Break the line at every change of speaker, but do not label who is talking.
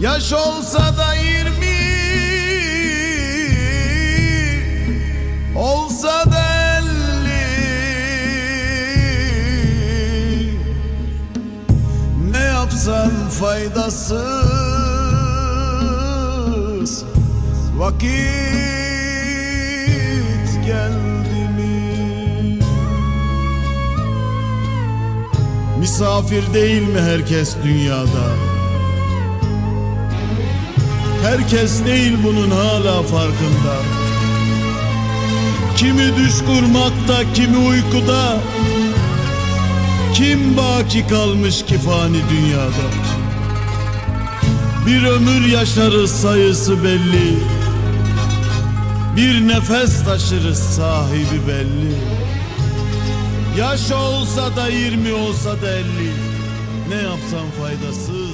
Yaş olsa da yirmi Olsa da elli Ne yapsan faydasız Vakit geldi mi? Misafir değil mi herkes dünyada? Herkes değil bunun hala farkında. Kimi düş kurmakta, kimi uykuda. Kim baki kalmış ki fani dünyada? Bir ömür yaşarız sayısı belli. Bir nefes taşırız sahibi belli. Yaş olsa da yirmi olsa da elli. Ne yapsam faydasız